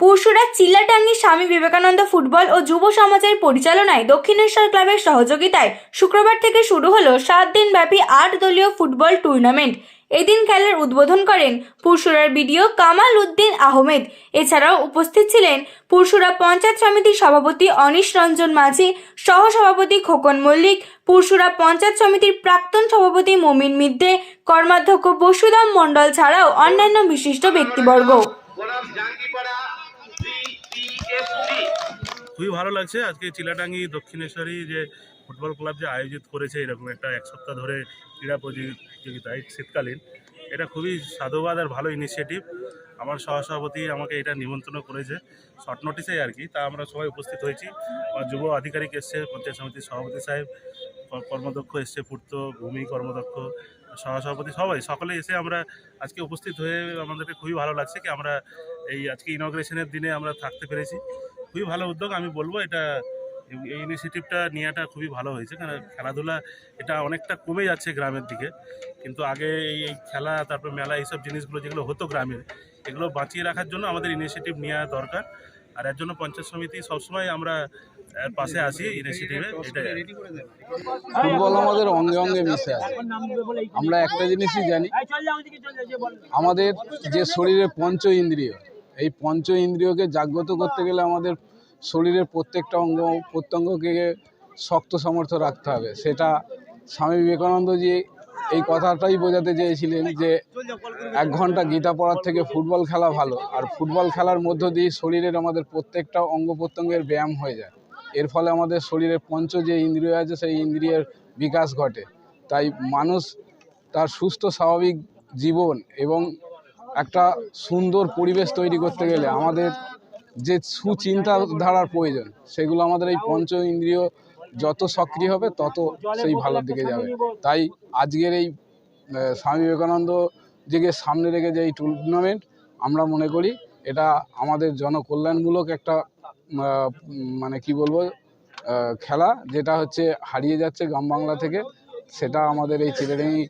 Pursurah চিল্লাটাঙ্গি Swami Vivekananda football ও যুব সমাজের পরিচালনায় দক্ষিণেশ্বর ক্লাবের সহযোগিতায় শুক্রবার থেকে শুরু হলো সাত দিনব্যাপী আট দলীয় ফুটবল টুর্নামেন্ট। এদিন খেলার উদ্বোধন করেন পুরসুরার বিডিও কামাল উদ্দিন আহমেদ। এছাড়াও উপস্থিত ছিলেন পুরসুরা পঞ্চায়েত সমিতির সভাপতি অনিশ রঞ্জন মাঝি, সহসভাপতি খোকন মল্লিক পুরসুরা পঞ্চায়েত সমিতির প্রাক্তন সভাপতি মমিন মিদ্দে, কর্মাধ্যক্ষ বসুদাম মণ্ডল ছাড়াও অন্যান্য বিশিষ্ট ব্যক্তিবর্গ। খুবই ভালো লাগছে। আজকে চিলাটাঙ্গি দক্ষিণেশ্বরী যে ফুটবল ক্লাব যে আয়োজিত করেছে, এরকম একটা এক সপ্তাহ ধরে ক্রীড়া প্রতিযোগিতা এই শীতকালীন, এটা খুবই সাধুবাদ আর ভালো ইনিশিয়েটিভ আমার সহসভাপতি আমাকে এটা নিমন্ত্রণ করেছে শর্ট নোটিসে আর কি। তা আমরা সবাই উপস্থিত হয়েছি। আমার যুব আধিকারিক এসছে, পঞ্চায়েত সমিতির সভাপতি সাহেব কর্মদক্ষ এসছে, পূর্ত ভূমি কর্মদক্ষ সহসভাপতি সবাই, সকলে এসে আমরা আজকে উপস্থিত হয়ে আমাদেরকে খুবই ভালো লাগছে কি আমরা এই আজকে ইনগ্রেশনের দিনে আমরা থাকতে পেরেছি। খুবই ভালো উদ্যোগ, আমি বলব এটা এই- ইনিশিয়েটিভটা নেওয়াটা খুবই ভালো হয়েছে, কারণ খেলাধুলা এটা অনেকটা কমে যাচ্ছে গ্রামের দিকে। কিন্তু আগে এই খেলা, তারপর মেলা এইসব জিনিসগুলো যেগুলো হতো গ্রামের, এগুলো বাঁচিয়ে রাখার জন্য আমাদের ইনিশিয়েটিভ নেওয়া দরকার। আর এর জন্য পঞ্চায়েত সমিতি সবসময় আমরা পাশে আছি ইনিশিয়েটিভে ফুটবল আমাদের অঙ্গে অঙ্গে মিশে আমরা একটা জিনিসই জানি, আমাদের যে শরীরে পঞ্চ ইন্দ্রিয় এই পঞ্চ ইন্দ্রিয়কে জাগ্রত করতে গেলে আমাদের শরীরের প্রত্যেকটা অঙ্গ, প্রত্যঙ্গকে শক্ত সামর্থ্য রাখতে হবে। সেটা স্বামী বিবেকানন্দজি এই কথাটাই বোঝাতে চেয়েছিলেন যে এক ঘণ্টা গীতা পড়ার থেকে ফুটবল খেলা ভালো, আর ফুটবল খেলার মধ্য দিয়ে শরীরের আমাদের প্রত্যেকটা অঙ্গ প্রত্যঙ্গের ব্যায়াম হয়ে যায়। এর ফলে আমাদের শরীরের পঞ্চ যে ইন্দ্রিয় আছে, সেই ইন্দ্রিয়ের বিকাশ ঘটে। তাই মানুষ তার সুস্থ, স্বাভাবিক জীবন এবং একটা সুন্দর পরিবেশ তৈরি করতে গেলে আমাদের যে সুচিন্তাধারার প্রয়োজন, সেগুলো আমাদের এই পঞ্চ ইন্দ্রিয় যত সক্রিয় হবে, তত সেই ভালোর দিকে যাবে। তাই আজকের এই স্বামী বিবেকানন্দ জিকে সামনে রেখে যে এই টুর্নামেন্ট আমরা মনে করি এটা আমাদের জনকল্যাণমূলক একটা মানে কি বলব খেলা, যেটা হচ্ছে হারিয়ে যাচ্ছে গ্রাম বাংলা থেকে, সেটা আমাদের এই চিলেডাঙ্গি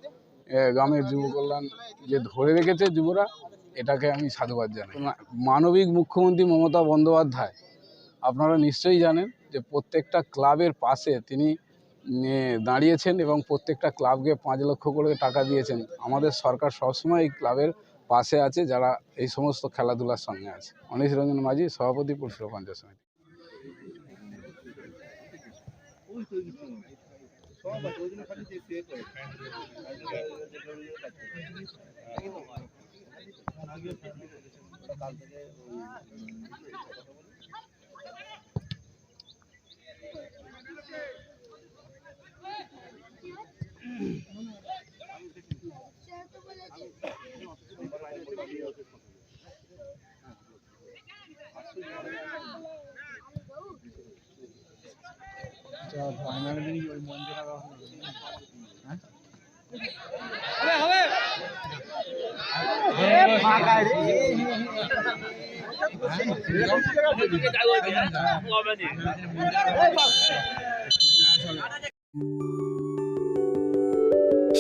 গ্রামের যুব কল্যাণ যে ধরে রেখেছে যুবরা, এটাকে আমি সাধুবাদ জানাই। মানবিক মুখ্যমন্ত্রী মমতা বন্দ্যোপাধ্যায়, আপনারা নিশ্চয়ই জানেন যে প্রত্যেকটা ক্লাবের পাশে তিনি দাঁড়িয়েছেন এবং প্রত্যেকটা ক্লাবকে পাঁচ লক্ষ করে টাকা দিয়েছেন। আমাদের সরকার সবসময় এই ক্লাবের পাশে আছে, যারা এই সমস্ত খেলাধুলার সঙ্গে আছে। অনিশ রঞ্জন মাঝি, সভাপতি পুরসভা পঞ্চায়েত সমিতি। কাল থেকে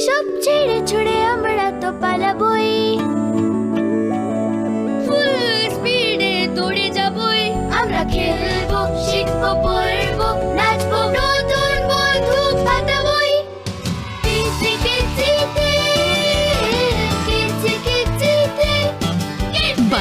সব ছেড়ে ছুড়ে আমরা তো পালাবই। ফুল স্পিডে দৌড়ে যাবই। আমরা খেলব শিখব